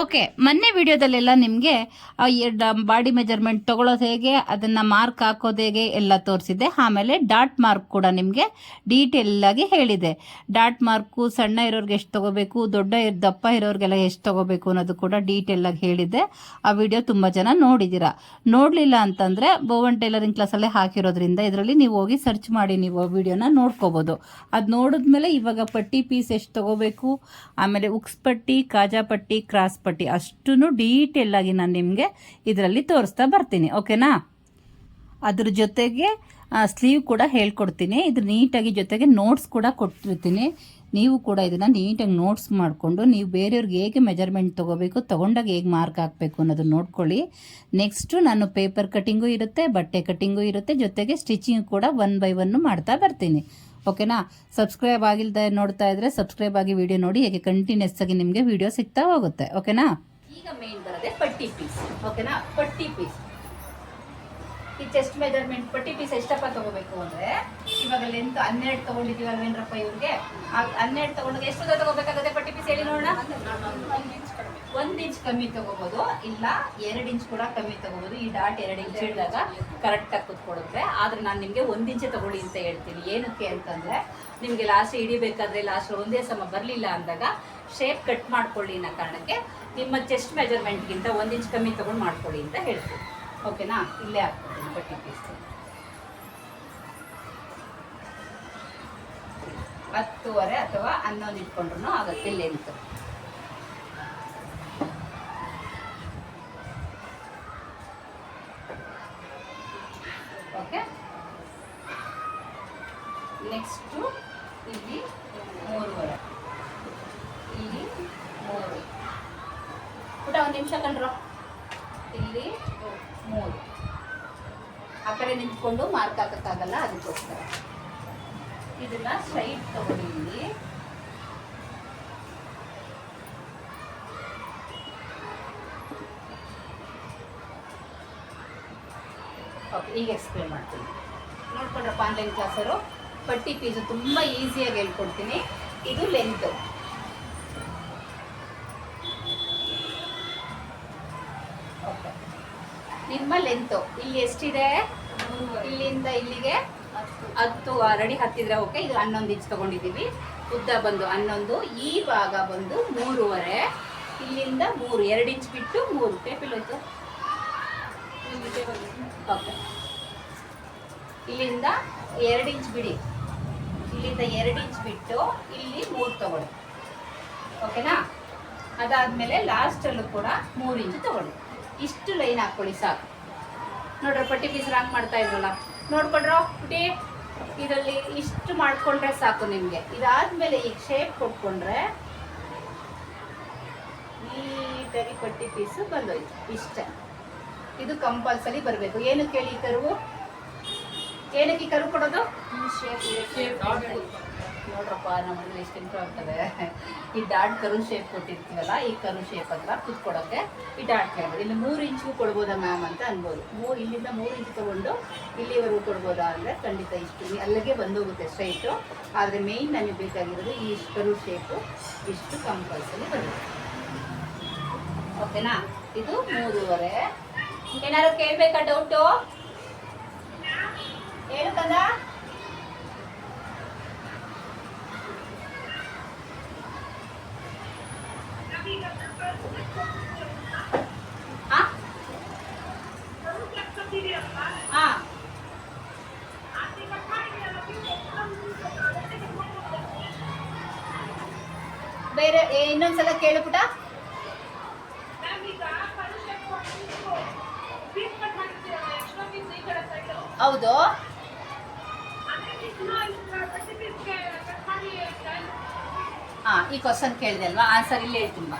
Okay ಮೊನ್ನೆ ವಿಡಿಯೋದಲ್ಲೆಲ್ಲ ನಿಮಗೆ body measurement ತಗೊಳ್ಳೋದು ಹೇಗೆ, ಅದನ್ನು ಮಾರ್ಕ್ ಹಾಕೋದು ಹೇಗೆ ಎಲ್ಲ ತೋರಿಸಿದ್ದೆ. ಆಮೇಲೆ ಡಾಟ್ ಮಾರ್ಕ್ ಕೂಡ ನಿಮಗೆ ಡೀಟೇಲ್ ಆಗಿ ಹೇಳಿದೆ. ಡಾಟ್ ಮಾರ್ಕು ಸಣ್ಣ ಇರೋರಿಗೆ ಎಷ್ಟು ತಗೋಬೇಕು, ದೊಡ್ಡ ಇರ್- ದಪ್ಪ ಇರೋರಿಗೆಲ್ಲ ಎಷ್ಟು ತಗೋಬೇಕು ಅನ್ನೋದು ಕೂಡ ಡೀಟೇಲ್ ಆಗಿ ಹೇಳಿದ್ದೆ. ಆ ವಿಡಿಯೋ ತುಂಬ ಜನ ನೋಡಿದ್ದೀರಾ ನೋಡಲಿಲ್ಲ ಅಂತಂದರೆ ಬೋವನ್ ಟೈಲರಿಂಗ್ ಕ್ಲಾಸಲ್ಲೇ ಹಾಕಿರೋದ್ರಿಂದ ಇದರಲ್ಲಿ ನೀವು ಹೋಗಿ ಸರ್ಚ್ ಮಾಡಿ ನೀವು ಆ ವಿಡಿಯೋನ ನೋಡ್ಕೋಬೋದು. ಅದು ನೋಡಿದ್ಮೇಲೆ ಇವಾಗ ಪಟ್ಟಿ ಪೀಸ್ ಎಷ್ಟು ತಗೋಬೇಕು, ಆಮೇಲೆ ಉಕ್ಸ್ ಪಟ್ಟಿ, ಕಾಜಾ ಪಟ್ಟಿ, ಕ್ರಾಸ್ ಪಟ್ಟಿ ಅಷ್ಟೂ ಡೀಟೇಲ್ ಆಗಿ ನಾನು ನಿಮಗೆ ಇದರಲ್ಲಿ ತೋರಿಸ್ತಾ ಬರ್ತೀನಿ ಓಕೆನಾ ಅದ್ರ ಜೊತೆಗೆ ಸ್ಲೀವ್ ಕೂಡ ಹೇಳ್ಕೊಡ್ತೀನಿ. ಇದು ನೀಟಾಗಿ ಜೊತೆಗೆ ನೋಟ್ಸ್ ಕೂಡ ಕೊಟ್ಟಿರ್ತೀನಿ. ನೀವು ಕೂಡ ಇದನ್ನು ನೀಟಾಗಿ ನೋಟ್ಸ್ ಮಾಡಿಕೊಂಡು, ನೀವು ಬೇರೆಯವ್ರಿಗೆ ಹೇಗೆ ಮೆಜರ್ಮೆಂಟ್ ತೊಗೋಬೇಕು, ತೊಗೊಂಡಾಗ ಹೇಗೆ ಮಾರ್ಕ್ ಹಾಕಬೇಕು ಅನ್ನೋದು ನೋಡ್ಕೊಳ್ಳಿ. ನೆಕ್ಸ್ಟು ನಾನು ಪೇಪರ್ ಕಟ್ಟಿಂಗು ಇರುತ್ತೆ, ಬಟ್ಟೆ ಕಟ್ಟಿಂಗು ಇರುತ್ತೆ, ಜೊತೆಗೆ ಸ್ಟಿಚಿಂಗ್ ಕೂಡ ಒನ್ ಬೈ ಒನ್ನು ಮಾಡ್ತಾ ಬರ್ತೀನಿ. ಓಕೆನಾ? ಸಬ್ಸ್ಕ್ರೈಬ್ ಆಗಿಲ್ಲದೆ ನೋಡ್ತಾ ಇದ್ರೆ ಸಬ್ಸ್ಕ್ರೈಬ್ ಆಗಿ ವಿಡಿಯೋ ನೋಡಿ, ಹೇಗೆ ಕಂಟಿನ್ಯೂಸ್ ಆಗಿ ನಿಮಗೆ ವಿಡಿಯೋ ಸಿಗ್ತಾ ಹೋಗುತ್ತೆ. ಓಕೆನಾ? ಈಗ ಮೇನ್ ಬರದೆ ಪಟ್ಟಿ ಪೀಸ್ ಓಕೆನಾ? ಪಟ್ಟಿ ಪೀಸ್ ಈ ಚೆಸ್ಟ್ ಮೆಜರ್ಮೆಂಟ್ ಪಟ್ಟಿ ಪೀಸ್ ಎಷ್ಟಪ್ಪ ತಗೋಬೇಕು ಅಂದ್ರೆ, ಇವಾಗ ಲೆಂತ್ ಹನ್ನೆರಡು ತಗೊಂಡಿದೀವಲ್ವೇನ್ರಪ್ಪ ಇವ್ರಿಗೆ? ಹನ್ನೆರಡು ತಗೊಂಡ್ರೆ ಎಷ್ಟು ತಗೋಬೇಕಾಗುತ್ತೆ ಪಟ್ಟಿ ಪೀಸ್ ಹೇಳಿ ನೋಡೋಣ. ಒಂದ್ ಇಂಚ್ ಕಮ್ಮಿ ತಗೋಬಹುದು ಇಲ್ಲ ಎರಡ್ ಇಂಚ್ ಕೂಡ ಕಮ್ಮಿ ತಗೋಬಹುದು ಈ ಡಾಟ್ ಎರಡ್ ಇಂಚ್ ಹಿಡಿದಾಗ ಕರೆಕ್ಟ್ ಆಗಿ ಕುತ್ಕೊಡುತ್ತೆ. ಆದ್ರೆ ನಾನು ನಿಮ್ಗೆ ಒಂದ್ ಇಂಚ್ ತಗೊಳ್ಳಿ ಅಂತ ಹೇಳ್ತೀನಿ. ಏನಕ್ಕೆ ಅಂತಂದ್ರೆ ನಿಮ್ಗೆ ಲಾಸ್ಟ್ ಹಿಡಿಬೇಕಾದ್ರೆ ಲಾಸ್ಟ್ ಒಂದೇ ಸಮ ಬರ್ಲಿಲ್ಲ ಅಂದಾಗ ಶೇಪ್ ಕಟ್ ಮಾಡ್ಕೊಳ್ಳಿ ಅನ್ನೋ ಕಾರಣಕ್ಕೆ ನಿಮ್ಮ ಚೆಸ್ಟ್ ಮೆಜರ್ಮೆಂಟ್ಗಿಂತ ಒಂದ್ ಇಂಚ್ ಕಮ್ಮಿ ತಗೊಂಡು ಮಾಡ್ಕೊಳ್ಳಿ ಅಂತ ಹೇಳ್ತೀನಿ. ಓಕೆನಾ ಇಲ್ಲೇ ಹಾಕ್ತೀನಿ ಬಟ್ಟೆ ಪೀಸ್ ಹತ್ತುವರೆ ಅಥವಾ ಹನ್ನೊಂದು ಇಟ್ಕೊಂಡ್ರು ಆಗುತ್ತೆ ಲೆಂತ್ ಓಕೆ ನೆಕ್ಸ್ಟು ಇಲ್ಲಿ ಮೂರುವರೆ ಇಲ್ಲಿ ಮೂರು ಪುಟ ಒಂದು ನಿಮಿಷ ಕಂಡ್ರು ಇಲ್ಲಿ ಮೂರು ಆ ಕಡೆ ನಿಂತ್ಕೊಂಡು ಮಾರ್ಕ್ ಹಾಕಕ್ಕಾಗಲ್ಲ, ಅದಕ್ಕೋಸ್ಕರ. ಇದನ್ನ ಸ್ಟ್ರೈಟ್ ತಗೊಂಡು ಓಕೆ ಈಗ ಎಕ್ಸ್ಪ್ಲೇನ್ ಮಾಡ್ತೀನಿ. ನೋಡ್ಕೊಂಡ್ರಪ್ಪ ಆನ್ಲೈನ್ ಕ್ಲಾಸರು ಪಟ್ಟಿ ಪೀಸು ತುಂಬ ಈಸಿಯಾಗಿ ಹೇಳ್ಕೊಡ್ತೀನಿ. ಇದು ಲೆಂತ್ ನಿಮ್ಮ ಲೆಂತು ಇಲ್ಲಿ ಎಷ್ಟಿದೆ? ಇಲ್ಲಿಂದ ಇಲ್ಲಿಗೆ ಹತ್ತು. ಅರಡಿ ಹತ್ತಿದ್ರೆ ಓಕೆ, ಇದು ಹನ್ನೊಂದು ಇಂಚ್ ತಗೊಂಡಿದ್ದೀವಿ. ಉದ್ದ ಬಂದು ಹನ್ನೊಂದು, ಈ ಭಾಗ ಬಂದು ಮೂರುವರೆ, ಇಲ್ಲಿಂದ ಮೂರು, ಎರಡು ಇಂಚ್ ಬಿಟ್ಟು ಮೂರು. ಟೇಪಿಲ್ ಹೋಯ್ತು ಓಕೆ ಇಲ್ಲಿಂದ ಎರಡು ಇಂಚ್ ಬಿಡಿ. ಇಲ್ಲಿಂದ ಎರಡು ಇಂಚ್ ಬಿಟ್ಟು ಇಲ್ಲಿ ಮೂರು ತಗೊಳ್ಳಿ. ಓಕೆನಾ ಅದಾದಮೇಲೆ ಲಾಸ್ಟಲ್ಲೂ ಕೂಡ ಮೂರು ಇಂಚ್ ತಗೊಳ್ಳಿ. ಇಷ್ಟು ಲೈನ್ ಹಾಕ್ಕೊಳ್ಳಿ ಸಾಕು. ನೋಡ್ರಿ, ಪಟ್ಟಿ ಪೀಸ್ ರಾಂಗ್ ಮಾಡ್ತಾ ಇದ್ರಲ್ಲ. ನೋಡ್ಕೊಂಡ್ರೋ ಪುಟಿ ಇದರಲ್ಲಿ ಇಷ್ಟು ಮಾಡ್ಕೊಂಡ್ರೆ ಸಾಕು ನಿಮಗೆ. ಇದಾದ್ಮೇಲೆ ಈಗ ಶೇಪ್ ಕೊಟ್ಕೊಂಡ್ರೆ ನೀಟಾಗಿ ಪಟ್ಟಿ ಪೀಸು ಬಂದೋಯ್ತು, ಇಷ್ಟೇ. ಇದು ಕಂಪಲ್ಸರಿ ಬರಬೇಕು. ಏನು ಕೇಳಿ ಈ ಕರುವು? ಏನಕ್ಕೆ ಕರು ಕೊಡೋದು? ನೋಡ್ರಪ್ಪ, ನಮ್ಮ ಮನೇಲಿ ಎಷ್ಟು ಇಂಪ್ರೂವ್ ಆಗ್ತದೆ. ಈ ಡಾಟ್ ಕರು ಶೇಪ್ ಕೊಟ್ಟಿರ್ತೀವಲ್ಲ, ಈ ಕರು ಶೇಪ್ ಹತ್ರ ಕುತ್ಕೊಡೋಕ್ಕೆ ಈ ಡಾಟ್ ಕೇಳ್ಬೋದು ಇಲ್ಲಿ ಮೂರು ಇಂಚು ಕೊಡ್ಬೋದಾ ಮ್ಯಾಮ್ ಅಂತ ಅನ್ಬೋದು. ಮೂರು ಇಲ್ಲಿಂದ ಮೂರು ಇಂಚ್ ತೊಗೊಂಡು ಇಲ್ಲಿವರೆಗೂ ಕೊಡ್ಬೋದಾ ಅಂದರೆ ಖಂಡಿತ ಇಷ್ಟು. ಅಲ್ಲಿಗೆ ಬಂದೋಗುತ್ತೆ ಸ್ಟ್ರೈಟು. ಆದರೆ ಮೇಯ್ನ್ ನನಗೆ ಬೇಕಾಗಿರೋದು ಈ ಕರು ಶೇಪು. ಇಷ್ಟು ಕಂಪಲ್ಸರಿ ಬರುತ್ತೆ. ಓಕೆನಾ? ಇದು ಮೂರುವರೆ. ಏನಾದ್ರು ಕೇಳಬೇಕಾ ಡೌಟು ಹೇಳು ಬೇರೆ ಇನ್ನೊಂದ್ಸಲ ಕೇಳು ಪುಟ ಹೌದು. ಹಾಂ ಈ ಕ್ವಶನ್ ಕೇಳಿದೆ ಅಲ್ವಾ? ಆನ್ಸರ್ ಇಲ್ಲಿ ಹೇಳ್ತೀನಿ ಬಾ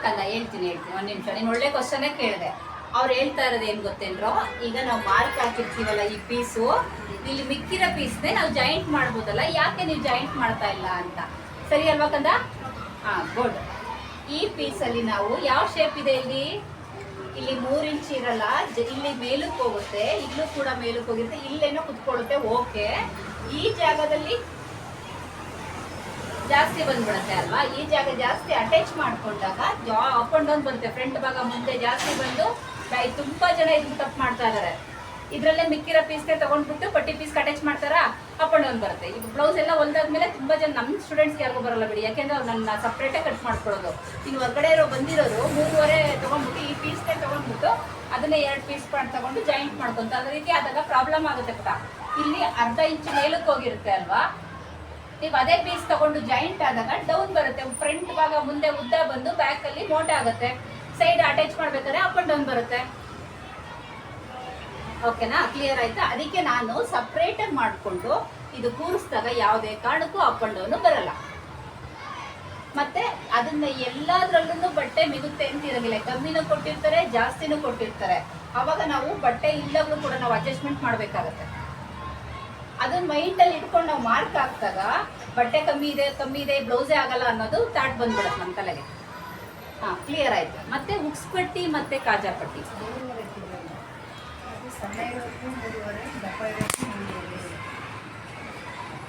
ಹಾಕಲ್ಲ, ಹೇಳ್ತೀನಿ ಹೇಳ್ತೀನಿ, ಒಂದು ನಿಮಿಷ. ನೀನು ಒಳ್ಳೆ ಕ್ವಶನೇ ಕೇಳಿದೆ. ಅವ್ರು ಹೇಳ್ತಾ ಇರೋದು ಏನು ಗೊತ್ತೇನ್ರೋ? ಈಗ ನಾವು ಮಾರ್ಕ್ ಹಾಕಿರ್ತೀವಲ್ಲ ಈ ಪೀಸು ಇಲ್ಲಿ ಮಿಕ್ಕಿರೋ ಪೀಸ್ನೇ ನಾವು ಜಾಯಿಂಟ್ ಮಾಡ್ಬೋದಲ್ಲ, ಯಾಕೆ ನೀವು ಜಾಯಿಂಟ್ ಮಾಡ್ತಾ ಇಲ್ಲ ಅಂತ? ಸರಿ ಅಲ್ವಾ ಕಂದ? ಹಾಂ ಗುಡ್ ಈ ಪೀಸಲ್ಲಿ ನಾವು ಯಾವ ಶೇಪ್ ಇದೆ ಇಲ್ಲಿ? ಇಲ್ಲಿ ಮೂರು ಇಂಚ್ ಇರಲ್ಲ ಇಲ್ಲಿ ಮೇಲಕ್ಕೆ ಹೋಗುತ್ತೆ, ಇಲ್ಲೂ ಕೂಡ ಮೇಲಕ್ಕೆ ಹೋಗಿರುತ್ತೆ, ಇಲ್ಲೇನೋ ಕುತ್ಕೊಳ್ಳುತ್ತೆ ಓಕೆ ಈ ಜಾಗದಲ್ಲಿ ಜಾಸ್ತಿ ಬಂದ್ಬಿಡುತ್ತೆ ಅಲ್ವಾ? ಈ ಜಾಗ ಜಾಸ್ತಿ ಅಟ್ಯಾಚ್ ಮಾಡ್ಕೊಂಡಾಗ ಜಾ ಅಪ್ ಅಂಡ್ ಡೌನ್ ಬರುತ್ತೆ. ಫ್ರಂಟ್ ಭಾಗ ಮುಂದೆ ಜಾಸ್ತಿ ಬಂದು ತುಂಬಾ ಜನ ಇದನ್ನ ತಪ್ಪು ಮಾಡ್ತಾ ಇದಾರೆ. ಇದ್ರಲ್ಲೇ ಮಿಕ್ಕಿರೋ ಪೀಸ್ಗೆ ತಗೊಂಡ್ಬಿಟ್ಟು ಪಟ್ಟಿ ಪೀಸ್ ಅಟ್ಯಾಚ್ ಮಾಡ್ತಾರಾ? ಅಪ್ ಅಂಡ್ ಡೌನ್ ಬರುತ್ತೆ. ಈಗ ಬ್ಲೌಸ್ ಎಲ್ಲ ಹೊಲ್ದಾದ್ಮೇಲೆ ತುಂಬಾ ಜನ ನಮ್ಮ ಸ್ಟೂಡೆಂಟ್ಸ್ ಯಾರಿಗೂ ಬರಲ್ಲ ಬಿಡಿ. ಯಾಕೆಂದ್ರೆ ಅವ್ರು ನನ್ನ ಸಪ್ರೇಟೇ ಕಟ್ ಮಾಡ್ಕೊಳ್ಳೋದು. ಇನ್ನು ಹೊರಗಡೆ ಇರೋ ಬಂದಿರೋದು ಮೂರುವರೆ ತಗೊಂಡ್ಬಿಟ್ಟು, ಈ ಪೀಸ್ಗೆ ತಗೊಂಡ್ಬಿಟ್ಟು ಅದನ್ನೇ ಎರಡು ಪೀಸ್ ಪಾಯಿಂಟ್ ತಗೊಂಡು ಜಾಯಿಂಟ್ ಮಾಡ್ಕೊಂತ, ಅದೇ ರೀತಿ ಆದಾಗ ಪ್ರಾಬ್ಲಮ್ ಆಗುತ್ತೆ ಪುಟ ಇಲ್ಲಿ ಅರ್ಧ ಇಂಚು ಮೇಲಕ್ಕೆ ಹೋಗಿರುತ್ತೆ ಅಲ್ವಾ? ನೀವು ಅದೇ ಪೀಸ್ ತಗೊಂಡು ಜಾಯಿಂಟ್ ಆದಾಗ ಡೌನ್ ಬರುತ್ತೆ. ಫ್ರಂಟ್ ಭಾಗ ಮುಂದೆ ಉದ್ದ ಬಂದು ಬ್ಯಾಕ್ ಅಲ್ಲಿ ಮೋಟ ಆಗುತ್ತೆ. ಸೈಡ್ ಅಟ್ಯಾಚ್ ಮಾಡ್ಬೇಕಾದ್ರೆ ಅಪ್ ಅಂಡ್ ಡೌನ್ ಬರುತ್ತೆ. ಓಕೆನಾ ಕ್ಲಿಯರ್ ಆಯ್ತಾ? ಅದಕ್ಕೆ ನಾನು ಸಪ್ರೇಟ್ ಮಾಡಿಕೊಂಡು ಇದು ಕೂರಿಸಿದಾಗ ಯಾವುದೇ ಕಾರಣಕ್ಕೂ ಅಪ್ ಅಂಡ್ ಡೌನ್ ಬರಲ್ಲ. ಮತ್ತೆ ಅದನ್ನ ಎಲ್ಲಾದ್ರಲ್ಲೂ ಬಟ್ಟೆ ಮಿಗುತ್ತೆ ಅಂತ ಇರಂಗಿಲ್ಲ ಕಮ್ಮಿನೂ ಕೊಟ್ಟಿರ್ತಾರೆ, ಜಾಸ್ತಿನೂ ಕೊಟ್ಟಿರ್ತಾರೆ. ಅವಾಗ ನಾವು ಬಟ್ಟೆ ಇಲ್ಲವೂ ಕೂಡ ನಾವು ಅಡ್ಜಸ್ಟ್ಮೆಂಟ್ ಮಾಡ್ಬೇಕಾಗತ್ತೆ. ಅದನ್ನ ಮೈಂಡಲ್ಲಿ ಇಟ್ಕೊಂಡು ನಾವು ಮಾರ್ಕ್ ಹಾಕ್ದಾಗ ಬಟ್ಟೆ ಕಮ್ಮಿ ಇದೆ ಕಮ್ಮಿ ಇದೆ ಬ್ಲೌಸೇ ಆಗಲ್ಲ ಅನ್ನೋದು ತಾಟ್ ಬಂದ್ಬಿಡುತ್ತೆ ನಮ್ಮ ತಲೆಗೆ. ಹಾಂ ಕ್ಲಿಯರ್ ಆಯಿತು. ಮತ್ತೆ ಹುಕ್ಸ್ ಪಟ್ಟಿ ಮತ್ತೆ ಕಾಜಾ ಪಟ್ಟಿ.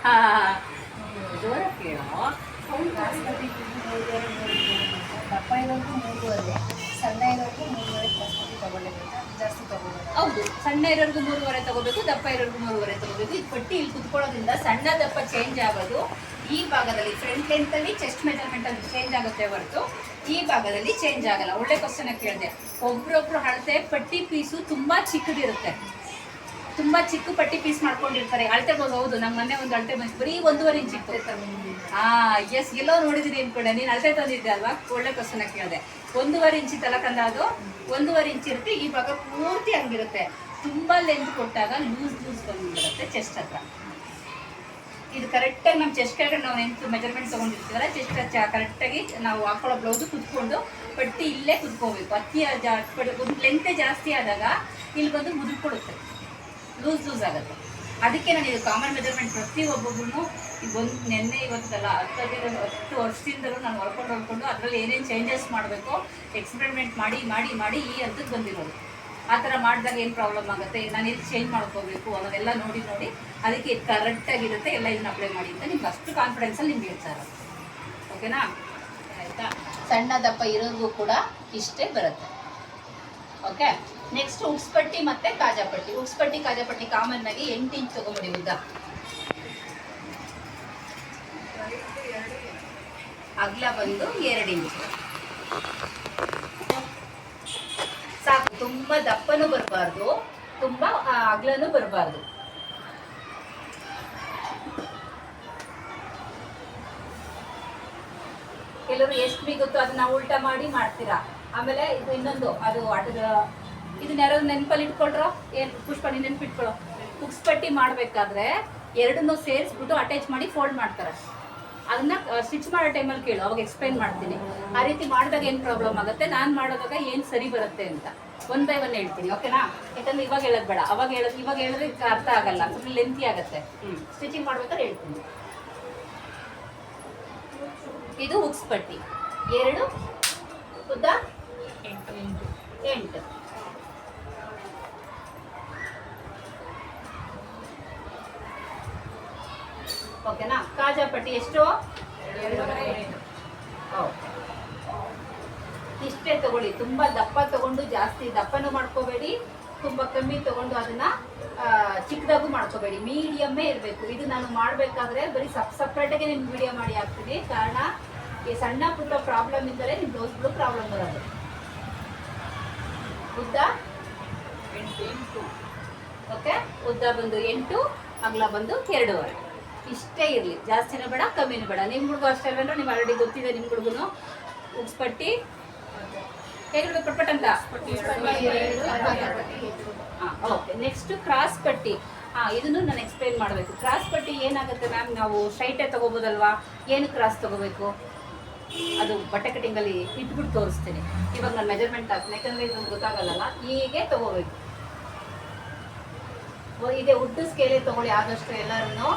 ಹಾಂ ಜೋರ ಕೇಳೋ ದಪ್ಪ ಇರೋದು ಮೂರುವರೆ, ಸಣ್ಣ ಇರೋದು ಮೂರುವರೆ ತಗೊಳ್ಳೇಬೇಕಾ ಜಾಸ್ತಿ ತಗೋಬೇಕು. ಹೌದು ಸಣ್ಣ ಇರೋರ್ಗು ಮೂರುವರೆ ತಗೋಬೇಕು ದಪ್ಪ ಇರೋರ್ಗು ಮೂರುವರೆ ತಗೋಬೇಕು. ಈ ಪಟ್ಟಿ ಇಲ್ಲಿ ಕುತ್ಕೊಳ್ಳೋದ್ರಿಂದ ಸಣ್ಣ ದಪ್ಪ ಚೇಂಜ್ ಆಗೋದು. ಈ ಭಾಗದಲ್ಲಿ ಫ್ರಂಟ್ ಲೆಂತ್ ಅಲ್ಲಿ ಚೆಸ್ಟ್ ಮೆಜರ್ಮೆಂಟ್ ಅಲ್ಲಿ ಚೇಂಜ್ ಆಗುತ್ತೆ ಹೊರತು. ಈ ಭಾಗದಲ್ಲಿ ಚೇಂಜ್ ಆಗಲ್ಲ. ಒಳ್ಳೆ ಕ್ವಶನ್ ಕೇಳಿದೆ. ಒಬ್ರೊಬ್ರು ಅಳತೆ ಪಟ್ಟಿ ಪೀಸು ತುಂಬಾ ಚಿಕ್ಕದಿರುತ್ತೆ. ತುಂಬಾ ಚಿಕ್ಕ ಪಟ್ಟಿ ಪೀಸ್ ಮಾಡ್ಕೊಂಡಿರ್ತಾರೆ. ಅಳತೆ ಬೋದು ಹೌದು ನಮ್ಮ ಮೊನ್ನೆ ಒಂದು ಅಳತೆ ಬಂದು ಬರೀ ಒಂದೂವರೆ ಇಂಚ್ ಇತ್ತು. ಹಾ ಎಸ್ ಎಲ್ಲೋ ನೋಡಿದೀನಿ ಅನ್ಕೊಂಡೆ. ನೀನು ಅಳತೆ ತಂದಿದ್ದೆ ಅಲ್ವಾ? ಒಳ್ಳೆ ಕ್ವಶನ್ ಕೇಳಿದೆ. ಒಂದೂವರೆ ಇಂಚಿ ತಲಕಂದ ಅದು ಒಂದೂವರೆ ಇಂಚ್ ಇರುತ್ತೆ. ಈ ಭಾಗ ಪೂರ್ತಿ ಹಂಗಿರುತ್ತೆ. ತುಂಬಾ ಲೆಂತ್ ಕೊಟ್ಟಾಗ ಲೂಸ್ ಲೂಸ್ ಬಂದ್ಬಿಡುತ್ತೆ ಚೆಸ್ಟ್ ಹತ್ರ. ಇದು ಕರೆಕ್ಟಾಗಿ ನಮ್ಮ ಚೆಸ್ಟ್ ಕೆಳಗಡೆ ನಾವು ಎಂಟು ಮೆಜರ್ಮೆಂಟ್ ತೊಗೊಂಡಿರ್ತೀವಲ್ಲ ಚೆಸ್ಟ್ ಕರೆಕ್ಟಾಗಿ ನಾವು ಹಾಕೊಳ್ಳೋ ಬ್ಲೌಸು ಕುತ್ಕೊಂಡು ಪಟ್ಟಿ ಇಲ್ಲೇ ಕುತ್ಕೋಬೇಕು. ಅತಿ ಒಂದು ಲೆಂತೆ ಜಾಸ್ತಿ ಆದಾಗ ಇಲ್ಲಿ ಬಂದು ಮುದುಕೊಳುತ್ತೆ ಲೂಸ್ ಲೂಸ್ ಆಗುತ್ತೆ. ಅದಕ್ಕೆ ನಾನು ಇದು ಕಾಮನ್ ಮೆಜರ್ಮೆಂಟ್ ಪ್ರತಿಯೊಬ್ಬೊಬ್ಬರು ಈಗ ಒಂದು ನಿನ್ನೆ, ಇವತ್ತಲ್ಲ ಹತ್ತು ಹದಿನೈದು ಹತ್ತು ವರ್ಷದಿಂದಲೂ ನಾನು ಹೊಡ್ಕೊಂಡು ಹೊಡ್ಕೊಂಡು ಅದರಲ್ಲಿ ಏನೇನು ಚೇಂಜಸ್ ಮಾಡಬೇಕು ಎಕ್ಸ್ಪೆರಿಮೆಂಟ್ ಮಾಡಿ ಮಾಡಿ ಮಾಡಿ ಈ ಹಂತಕ್ಕೆ ಬಂದಿರೋದು. ಆ ಥರ ಮಾಡಿದಾಗ ಏನು ಪ್ರಾಬ್ಲಮ್ ಆಗುತ್ತೆ? ನಾನು ಇಲ್ಲಿ ಚೇಂಜ್ ಮಾಡ್ಕೋಬೇಕು ಅನ್ನೋದೆಲ್ಲ ನೋಡಿ ನೋಡಿ, ಅದಕ್ಕೆ ಕರೆಕ್ಟಾಗಿರುತ್ತೆ ಎಲ್ಲ ಇದನ್ನ ಅಪ್ಲೈ ಮಾಡಿ ಅಂತ ನಿಮ್ಗೆ ಅಷ್ಟು ಕಾನ್ಫಿಡೆನ್ಸಲ್ಲಿ ನಿಮ್ಗೆ ಹೇಳ್ತಾರೆ ಓಕೆನಾ ಆಯಿತಾ? ಸಣ್ಣ ದಪ್ಪ ಇರೋದು ಕೂಡ ಇಷ್ಟೇ ಬರುತ್ತೆ. ಓಕೆ ನೆಕ್ಸ್ಟ್ ಉಕ್ಸ್ಪಟ್ಟಿ ಮತ್ತೆ ಕಾಜಾಪಟ್ಟಿ ಉಕ್ಸ್ಪಟ್ಟಿ ಕಾಜಾಪಟ್ಟಿ ಕಾಮನ್ ಆಗಿ ಎಂಟು ಇಂಚ್ ತಗೊಂಬಿಡಿ ಉದ್ದ. ಅಗ್ಲ ಬಂದು ಎರಡು ಇಂಚ್ ಸಾಕು, ತುಂಬಾ ದಪ್ಪನೂ ಬರಬಾರ್ದು. ತುಂಬಾ ಅಗ್ಲನು ಬರಬಾರ್ದು. ಕೆಲವರು ಎಷ್ಟು ಬಿಗುತ್ತೋ ಅದನ್ನ ಉಲ್ಟಾ ಮಾಡಿ ಮಾಡ್ತೀರಾ? ಆಮೇಲೆ ಇದು ಇನ್ನೊಂದು, ಅದು ಆಟದ ಇದನ್ನ ಯಾರಾದ್ರು ನೆನಪಲ್ಲಿ ಇಟ್ಕೊಳ್ರೋ ಏನ್ ಪುಷ್ಪ ನೆನ್ಪಿಟ್ಕೊಳ್ಳೋ ಬುಕ್ಸ್ ಪಟ್ಟಿ ಮಾಡಬೇಕಾದ್ರೆ ಎರಡನ್ನೂ ಸೇರಿಸ್ಬಿಟ್ಟು ಅಟ್ಯಾಚ್ ಮಾಡಿ ಫೋಲ್ಡ್ ಮಾಡ್ತಾರೆ. ಅದನ್ನ ಸ್ಟಿಚ್ ಮಾಡೋ ಟೈಮಲ್ಲಿ ಕೇಳು, ಅವಾಗ ಎಕ್ಸ್ಪ್ಲೈನ್ ಮಾಡ್ತೀನಿ. ಆ ರೀತಿ ಮಾಡಿದಾಗ ಏನು ಪ್ರಾಬ್ಲಮ್ ಆಗುತ್ತೆ? ನಾನು ಮಾಡೋದಾಗ ಏನು ಸರಿ ಬರುತ್ತೆ ಅಂತ. ಒನ್ ಬೈ ಒನ್ ಹೇಳ್ತೀನಿ ಓಕೆನಾ ಯಾಕಂದ್ರೆ ಇವಾಗ ಹೇಳೋದು ಬೇಡ. ಅವಾಗ ಹೇಳೋದು, ಇವಾಗ ಹೇಳಿದ್ರೆ ಅರ್ಥ ಆಗಲ್ಲ. ಸ್ವಲ್ಪ ಲೆಂತಿ ಆಗುತ್ತೆ. ಸ್ಟಿಚಿಂಗ್ ಮಾಡ್ಬೇಕಾದ್ರೆ ಹೇಳ್ತೀನಿ. ಇದು ಉಕ್ಸ್ ಪಟ್ಟಿ ಎರಡು ಉದ್ದ? ಎಂಟು. ಓಕೆನಾ? ಕಾಜಾ ಪಟ್ಟಿ ಎಷ್ಟು? ಓಕೆ. ಇಷ್ಟೇ ತಗೊಳ್ಳಿ. ತುಂಬಾ ದಪ್ಪ ತಗೊಂಡು ಜಾಸ್ತಿ ದಪ್ಪನೂ ಮಾಡ್ಕೋಬೇಡಿ ತುಂಬಾ ಕಮ್ಮಿ ತಗೊಂಡು ಅದನ್ನ ಚಿಕ್ಕದಾಗು ಮಾಡ್ಕೋಬೇಡಿ. ಮೀಡಿಯಮ್ಮೇ ಇರಬೇಕು. ಇದು ನಾನು ಮಾಡಬೇಕಾದ್ರೆ ಬರೀ ಸಪ್ ಸಪ್ರೇಟಾಗೆ ನಿಮ್ಗೆ ವಿಡಿಯೋ ಮಾಡಿ ಹಾಕ್ತೀನಿ. ಕಾರಣ ಈ ಸಣ್ಣ ಪುಟ್ಟ ಪ್ರಾಬ್ಲಮ್ ಇದ್ದರೆ ನಿಮ್ಮ ಬ್ಲೌಸ್ಗಳು ಪ್ರಾಬ್ಲಮ್ ಬರೋದು. ಉದ್ದ? ಎಂಟು. ಓಕೆ? ಉದ್ದ ಬಂದು ಎಂಟು ಅಗಲ ಬಂದು ಎರಡೂವರೆ. ಇಷ್ಟೇ ಇರಲಿ. ಜಾಸ್ತಿನೂ ಬೇಡ, ಕಮ್ಮಿನೂ ಬೇಡ. ನಿಮ್ಮ ಹುಡುಗ ಅಷ್ಟೇ ಅಲ್ವೇನೋ ನೀವು ಆಲ್ರೆಡಿ ಗೊತ್ತಿದೆ ನಿಮ್ಮ ಹುಡುಗನು. ಉಗ್ಸ್ಪಟ್ಟಿ ಹೇಗಿರ್ಬೇಕು ಹಾಂ ಓಕೆ ನೆಕ್ಸ್ಟ್ ಕ್ರಾಸ್ ಪಟ್ಟಿ. ಹಾಂ, ಇದನ್ನು ನಾನು ಎಕ್ಸ್ಪ್ಲೈನ್ ಮಾಡಬೇಕು. ಕ್ರಾಸ್ ಪಟ್ಟಿ ಏನಾಗುತ್ತೆ ಮ್ಯಾಮ್ ನಾವು ಸ್ಟ್ರೈಟೇ ತಗೋಬೋದಲ್ವಾ? ಏನು ಕ್ರಾಸ್ ತಗೋಬೇಕು? ಅದು ಬಟ್ಟೆ ಕಟ್ಟಿಂಗಲ್ಲಿ ಇಟ್ಬಿಟ್ಟು ತೋರಿಸ್ತೀನಿ. ಇವಾಗ ನಾನು ಮೆಜರ್ಮೆಂಟ್ ಹಾಕ್ತೀನಿ. ಯಾಕಂದರೆ ಇದು ಗೊತ್ತಾಗಲ್ಲ ಹೀಗೆ ತಗೋಬೇಕು. ಇದೇ ಉಡ್ಡು ಸ್ಕೇಲೇ ತಗೊಳ್ಳಿ. ಆದಷ್ಟು ಎಲ್ಲರೂ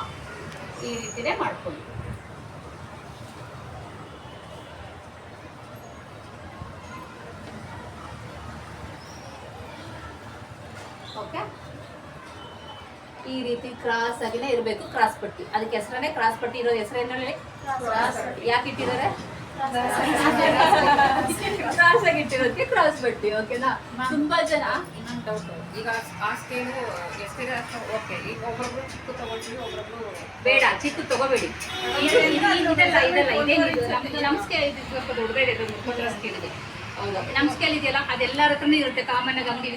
ಈ ರೀತಿನೇ ಮಾಡ್ಕೊಳ್ಳಿ ಓಕೆ? ಈ ರೀತಿ ಕ್ರಾಸ್ ಆಗಿನೇ ಇರಬೇಕು ಕ್ರಾಸ್ ಪಟ್ಟಿ. ಅದಕ್ಕೆ ಹೆಸರನ್ನೇ ಕ್ರಾಸ್ ಪಟ್ಟಿ ಇರೋ ಹೆಸರೇನು ಹೇಳಿ? ಕ್ರಾಸ್ ಯಾಕೆ ಇಟ್ಟಿದ್ದಾರೆ? ಕ್ರಾಸ್ ಆಗಿ ಇಟ್ಟಿರೋದಕ್ಕೆ ಕ್ರಾಸ್ ಬಟ್ಟಿ ಓಕೆನಾ ತುಂಬಾ ಜನ ಈಗ ಆ ಸ್ಕೇಲು ಎಷ್ಟಿದೆ ಓಕೆ ಈಗ ಒಬ್ಬೊಬ್ರು ಚಿಕ್ಕ ತಗೊಳ್ತೀವಿ ಒಬ್ಬೊಬ್ರು ಬೇಡ ಚಿಕ್ಕ ತಗೋಬೇಡಿ. ಇದೆಲ್ಲ ಇದೆಲ್ಲ ನಮ್ಮ ಸ್ಕೇಲ್ ಇದು ಸ್ವಲ್ಪ ದೊಡ್ಡದೇ ಇದೆ ಮುಖದ್ರ ಸ್ಕೇಲ್ ಇದೆ. ಹೌದು. ನಮ್ಮ ಸ್ಕೇಲ್ ಇದೆಯಲ್ಲ ಅದೆಲ್ಲರ ಹತ್ರನೂ ಇರುತ್ತೆ ಕಾಮನ್ ಆಗಿ ಅಂಗಡಿ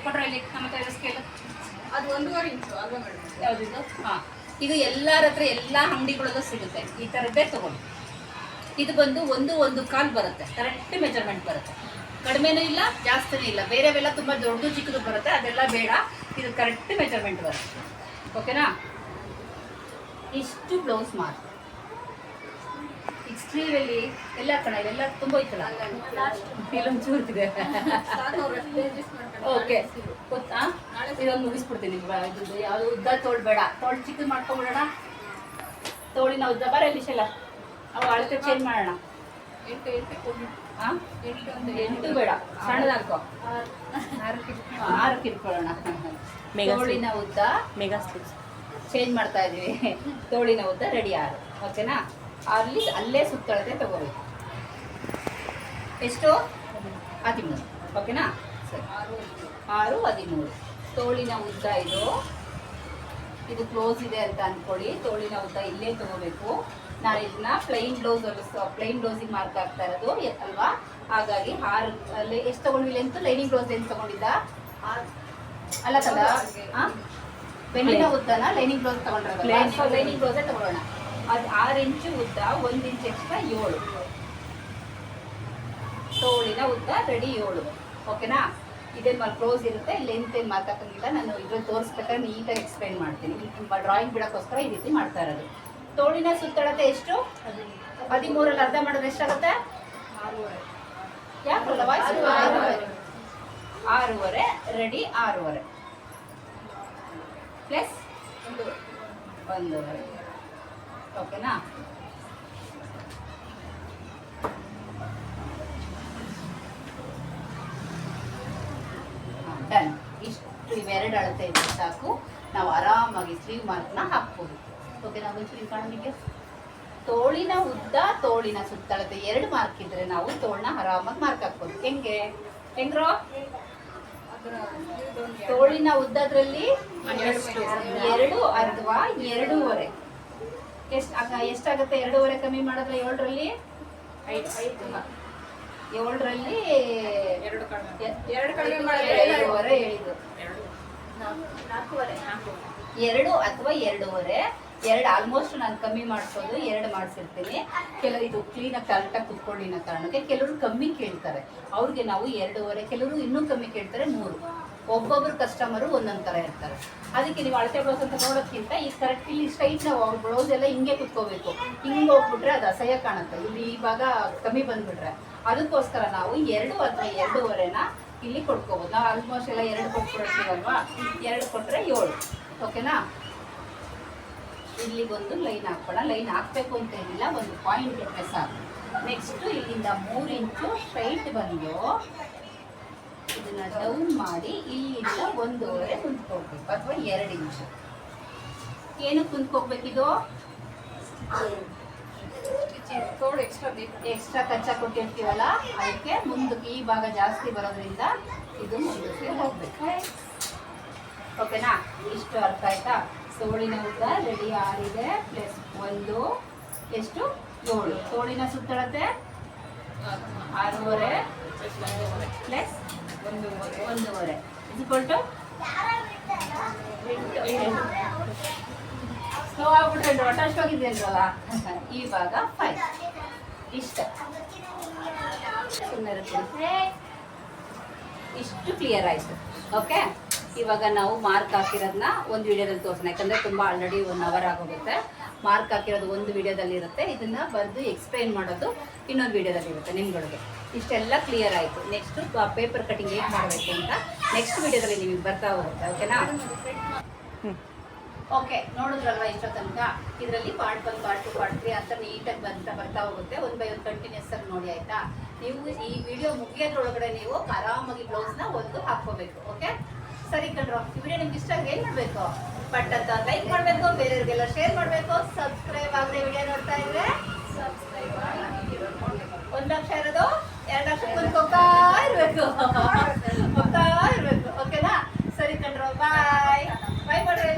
ನಮ್ಮ ಸ್ಕೇಲ್ ಅದು ಒಂದೂವರೆ ಇಂಚು ಅಲ್ವಾ ಮೇಡಮ್ ಯಾವುದಿದು ಹಾಂ. ಇದು ಎಲ್ಲರ ಹತ್ರ ಎಲ್ಲಾ ಅಂಗಡಿಗಳಲ್ಲೂ ಸಿಗುತ್ತೆ. ಈ ತರದ್ದೇ ತಗೊಳ್ಳಿ. ಇದು ಬಂದು ಒಂದು ಒಂದು ಕಾಲ್ ಬರುತ್ತೆ. ಕರೆಕ್ಟ್ ಮೆಜರ್ಮೆಂಟ್ ಬರುತ್ತೆ. ಕಡಿಮೆನೂ ಇಲ್ಲ ಜಾಸ್ತಿನೂ ಇಲ್ಲ. ಬೇರೆವೆಲ್ಲ ತುಂಬ ದೊಡ್ಡದು ಚಿಕ್ಕದು ಬರುತ್ತೆ. ಅದೆಲ್ಲ ಬೇಡ. ಇದು ಕರೆಕ್ಟ್ ಮೆಜರ್ಮೆಂಟ್ ಬರುತ್ತೆ. ಓಕೆನಾ ಇಷ್ಟು ಬ್ಲೌಸ್ ಮಾರ್ಕ್ ಈಗ ಸ್ಲೀವಲ್ಲಿ ಎಲ್ಲ ಕಣ ಎಲ್ಲ ತುಂಬ ಇಲ್ಲೊಂದು ಚೂರಿದೆ ಓಕೆ ಗೊತ್ತಾ? ಇದೊಂದು ಮುಗಿಸ್ಬಿಡ್ತೀನಿ ಇದು ಯಾವುದು ಉದ್ದ ತೋಳ್ಬೇಡ. ತೋಳ್ ಚಿಕ್ಕದು ಮಾಡ್ಕೊಂಬಿಡೋಣ. ತೋಳಿನ ಉದ್ದ. ಬರ ಶೆಲ್ಲ ಅವು ಅಳತೆ ಚೇಂಜ್ ಮಾಡೋಣ. ಎಂಟು ಎಂಟು ಕೊಡಿ. ಹಾಂ ಎಂಟು ಒಂದು ಎಂಟು ಬೇಡ. ಸಣ್ಣದಾಕೋ ಆರು. ಇಟ್ಕೊಳ್ಳೋಣ ತೋಳಿನ ಉದ್ದ ಮೆಗಾ ಚೇಂಜ್ ಮಾಡ್ತಾ ಇದೀವಿ ತೋಳಿನ ಉದ್ದ ರೆಡಿ ಆರು. ಓಕೆನಾ? ಅಲ್ಲಿ ಅಲ್ಲೇ ಸುತ್ತಳತೆ ತಗೋಬೇಕು. ಎಷ್ಟು? ಹದಿಮೂರು. ಓಕೆನಾ? ಸರಿ. ಆರು ಹದಿಮೂರು. ತೋಳಿನ ಉದ್ದ ಇದು ಇದು ಕ್ಲೋಸ್ ಇದೆ ಅಂತ ಅಂದ್ಕೊಳ್ಳಿ ತೋಳಿನ ಉದ್ದ ಇಲ್ಲೇ ತಗೋಬೇಕು. ನಾನು ಇದನ್ನ ಪ್ಲೈನ್ ಬ್ಲೌಸ್ ಪ್ಲೈನ್ ಬ್ಲೌಸಿಗೆ ಮಾರ್ಕ್ ಆಗ್ತಾ ಇರೋದು ಅಲ್ವಾ? ಹಾಗಾಗಿ ಆರು ಅಲ್ಲಿ ಎಷ್ಟು ತಗೊಂಡ್ವಿ ಲೆಂತ್ ಲೈನಿಂಗ್ ಬ್ಲೌಸ್ ಲೆಂತ್ ತಗೊಂಡಿದ್ದ? ಅಲ್ಲ ಕದ? ಬೆನ್ನಿನ ಉದ್ದನ ಲೈನಿಂಗ್ ಬ್ಲೌಸ್ ತಗೊಂಡ್ರಲ್ಲ ಲೈನಿಂಗ್ ಬ್ಲೌಸೇ ತಗೊಳ್ಳೋಣ. ಅದು ಆರು ಇಂಚು ಉದ್ದ ಒಂದ್ ಇಂಚ್ ಎಕ್ಸ್ಟ್ರಾ ಏಳು. ತೋಳಿನ ಉದ್ದ ರೆಡಿ ಏಳು. ಓಕೆನಾ ಇದೇನು ಮಾಡಿ ಕ್ಲೋಸ್ ಇರುತ್ತೆ ಲೆಂತ್ ಏನು ಮಾತಾಕಂಗಿಲ್ಲ ನಾನು ಇದ್ರಲ್ಲಿ ತೋರಿಸ್ಬೇಕಾದ್ರೆ ನೀಟಾಗಿ ಎಕ್ಸ್ಪ್ಲೈನ್ ಮಾಡ್ತೀನಿ. ಡ್ರಾಯಿಂಗ್ ಬಿಡೋಕ್ಕೋಸ್ಕರ ಈ ರೀತಿ ಮಾಡ್ತಾ ಇರೋದು. ತೋಳಿನ ಸುತ್ತಳತೆ ಎಷ್ಟು? ಹದಿಮೂರಲ್ಲಿ ಅರ್ಧ ಮಾಡಿದ್ರೆ ಎಷ್ಟಾಗುತ್ತೆ? ಆರೂವರೆ. ರೆಡಿ ಆರೂವರೆ. ಪ್ಲಸ್ ಒಂದೂವರೆ. ಓಕೆನಾ ಡನ್ ಇವೆರಡು ಅಳತೆ ಇದ್ದರೆ ಸಾಕು. ನಾವು ಆರಾಮಾಗಿ ಸ್ಲೀವ್ ಮಾರ್ಕ್ನ ಹಾಕ್ಬೋದು. ಓಕೆ ನಾವು ಒಂಚೂರು ಕಾಣಲಿಕ್ಕೆ ತೋಳಿನ ಉದ್ದ ತೋಳಿನ ಸುತ್ತಳತೆ ಎರಡು ಮಾರ್ಕ್ ಇದ್ರೆ ನಾವು ತೋಳನ್ನ ಆರಾಮಾಗಿ ಮಾರ್ಕ್ ಹಾಕ್ಬೋದು. ಹೆಂಗೆ? ಹೆಂಗ್ರೋ? ತೋಳಿನ ಉದ್ದದ್ರಲ್ಲಿ ಎರಡು ಅಥವಾ ಎರಡೂವರೆ. ಎಷ್ಟು ಎಷ್ಟಾಗುತ್ತೆ? ಎರಡೂವರೆ ಕಮ್ಮಿ ಮಾಡಿದ್ರೆ ಏಳರಲ್ಲಿ? ಏಳರಲ್ಲಿ ಎರಡು ಕಡಿಮೆ. ಎರಡು ಕಡಿಮೆ ಮಾಡಿದ್ರೆ ಎರಡೂವರೆ ಹೇಳಿದ್ದು ಎರಡು ಅಥವಾ ಎರಡೂವರೆ. ಎರಡು ಆಲ್ಮೋಸ್ಟ್ ನಾನು ಕಮ್ಮಿ ಮಾಡಿಸೋದು, ಎರಡು ಮಾಡಿಸಿರ್ತೀನಿ. ಕೆಲವು ಇದು ಕ್ಲೀನಾಗಿ ಕರೆಕ್ಟಾಗಿ ಕುತ್ಕೊಂಡಿನ ಅನ್ನೋ ಕಾರಣಕ್ಕೆ ಕೆಲವರು ಕಮ್ಮಿ ಕೇಳ್ತಾರೆ. ಅವ್ರಿಗೆ ನಾವು ಎರಡೂವರೆ, ಕೆಲವರು ಇನ್ನೂ ಕಮ್ಮಿ ಕೇಳ್ತಾರೆ, ಮೂರು. ಒಬ್ಬೊಬ್ರು ಕಸ್ಟಮರು ಒಂದೊಂದು ಥರ ಇರ್ತಾರೆ. ಅದಕ್ಕೆ ನೀವು ಅಳತೆ ಬ್ಲೌಸ್ ಅಂತ ನೋಡೋಕ್ಕಿಂತ ಈ ಕರೆಕ್ಟ್ ಇಲ್ಲಿ ಸ್ಟ್ರೈಟ್ ನಾವು ಬ್ಲೌಸ್ ಎಲ್ಲ ಹಿಂಗೆ ಕುತ್ಕೋಬೇಕು. ಹಿಂಗೆ ಹೋಗ್ಬಿಟ್ರೆ ಅದು ಅಸಹ್ಯ ಕಾಣುತ್ತೆ. ಇಲ್ಲಿ ಇವಾಗ ಕಮ್ಮಿ ಬಂದ್ಬಿಟ್ರೆ. ಅದಕ್ಕೋಸ್ಕರ ನಾವು ಎರಡು ಅಥವಾ ಎರಡೂವರೆನ ಇಲ್ಲಿ ಕೊಟ್ಕೋಬೋದು. ನಾವು ಆಲ್ಮೋಸ್ಟ್ ಎಲ್ಲ ಎರಡು ಕೊಟ್ಕೊಳ್ತೀವಲ್ವಾ ಎರಡು ಕೊಟ್ಟರೆ ಏಳು. ಓಕೆನಾ? ಇಲ್ಲಿ ಒಂದು ಲೈನ್ ಹಾಕೋಣ ಲೈನ್ ಹಾಕಬೇಕು ಅಂತ ಏನಿಲ್ಲ ಒಂದು ಪಾಯಿಂಟ್ ಇಟ್ಟರೆ ಸಾಕು. ನೆಕ್ಸ್ಟ್ ಇಲ್ಲಿಂದ ಮೂರು ಇಂಚು ಸ್ಟ್ರೈಟ್ ಬಂದು ಇದನ್ನ ಡೌನ್ ಮಾಡಿ ಇಲ್ಲಿಂದ ಒಂದೂವರೆ ಕುಂತ್ಕೋಬೇಕು ಅಥವಾ ಎರಡು ಇಂಚು ಏನು ಕುಂತ್ಕೋಬೇಕಿದು? ಎಕ್ಸ್ಟ್ರಾ ಕಚ್ಚಾ ಕೊಟ್ಟಿರ್ತೀವಲ್ಲ ಅದಕ್ಕೆ ಮುಂದಕ್ಕೆ ಈ ಭಾಗ ಜಾಸ್ತಿ ಬರೋದ್ರಿಂದ ಇದು ಮುಂದಕ್ಕೆ ಹೋಗ್ಬೇಕು. ಓಕೆನಾ? ಇಷ್ಟು ಅರ್ಥ ಆಯ್ತಾ? ತೋಳಿನ ಉದ್ದ ರೆಡಿ ಆರಿದೆ ಪ್ಲಸ್ ಒಂದು, ಎಷ್ಟು? ಏಳು. ತೋಳಿನ ಸುತ್ತಳತೆ? ಆರೂವರೆ. ಪ್ಲಸ್ ಒಂದೂವರೆ. ಒಂದೂವರೆ. ಇಸ್ಕೊಳ್ಟು ಸ್ಲೋ ಆಗ್ಬಿಟ್ರೆ ಅಟಚ್ ಅಲ್ವಲ್ಲ ಇವಾಗ ಫೈವ್ ಇಷ್ಟ. ಇಷ್ಟು ಕ್ಲಿಯರ್ ಆಯಿತು. ಓಕೆ ಇವಾಗ ನಾವು ಮಾರ್ಕ್ ಹಾಕಿರೋದನ್ನ ಒಂದು ವಿಡಿಯೋದಲ್ಲಿ ತೋರಿಸೋಣ. ಯಾಕಂದರೆ ತುಂಬ ಆಲ್ರೆಡಿ ಒನ್ ಅವರ್ ಆಗೋಗುತ್ತೆ. ಮಾರ್ಕ್ ಹಾಕಿರೋದು ಒಂದು ವಿಡಿಯೋದಲ್ಲಿ ಇರುತ್ತೆ. ಇದನ್ನ ಬರೆದು ಎಕ್ಸ್ಪ್ಲೈನ್ ಮಾಡೋದು ಇನ್ನೊಂದು ವಿಡಿಯೋದಲ್ಲಿ ಇರುತ್ತೆ ನಿಮ್ಗಳಿಗೆ ಇಷ್ಟೆಲ್ಲ ಕ್ಲಿಯರ್ ಆಯಿತು. ನೆಕ್ಸ್ಟು ಪೇಪರ್ ಕಟಿಂಗ್ ಹೇಗೆ ಮಾಡಬೇಕು ಅಂತ ನೆಕ್ಸ್ಟ್ ವಿಡಿಯೋದಲ್ಲಿ ನಿಮಗೆ ಬರ್ತಾ ಹೋಗುತ್ತೆ. ಓಕೆನಾ ಓಕೆ ನೋಡಿದ್ರಲ್ವ ಇಷ್ಟೋ ತನಕ ಇದರಲ್ಲಿ part one part two part three ಅಂತ ನೀಟಾಗಿ ಬರ್ತಾ ಬರ್ತಾ ಹೋಗುತ್ತೆ. ಒನ್ ಬೈ ಒನ್ ಕಂಟಿನ್ಯೂಸ್ ಆಗಿ ನೋಡಿ ಆಯ್ತಾ? ನೀವು ಈ ವಿಡಿಯೋ ಮುಗಿಯೋದ್ರೊಳಗಡೆ ನೀವು ಆರಾಮಾಗಿ ಬ್ಲೌಸ್ನ ಒಂದು ಹಾಕ್ಕೋಬೇಕು. ಓಕೆ ಸರಿ ಕಣ್ರು ಈ ವಿಡಿಯೋ ನಿಮ್ಗೆ ಇಷ್ಟ ಆಗಿ ಮಾಡಬೇಕು? ಬಟ್ ಅಂತ ಲೈಕ್ ಮಾಡಬೇಕು, ಬೇರೆಯವ್ರಿಗೆಲ್ಲ ಶೇರ್ ಮಾಡಬೇಕು ಸಬ್ಸ್ಕ್ರೈಬ್ ಆಗದೆ ವಿಡಿಯೋ ನೋಡ್ತಾ ಇದ್ರೆ? ಸಬ್ಸ್ಕ್ರೈಬ್ ಒಂದು ಲಕ್ಷ ಇರೋದು, ಎರಡು ಲಕ್ಷ ಹೋಗ್ತಾ ಇರಬೇಕು. ಹೋಗ್ತಾ ಇರಬೇಕು ಓಕೆನಾ ಸರಿ ಕಣ್ರು ಬಾಯ್ ಬಾಯ್ ಮಾಡ್ರಿ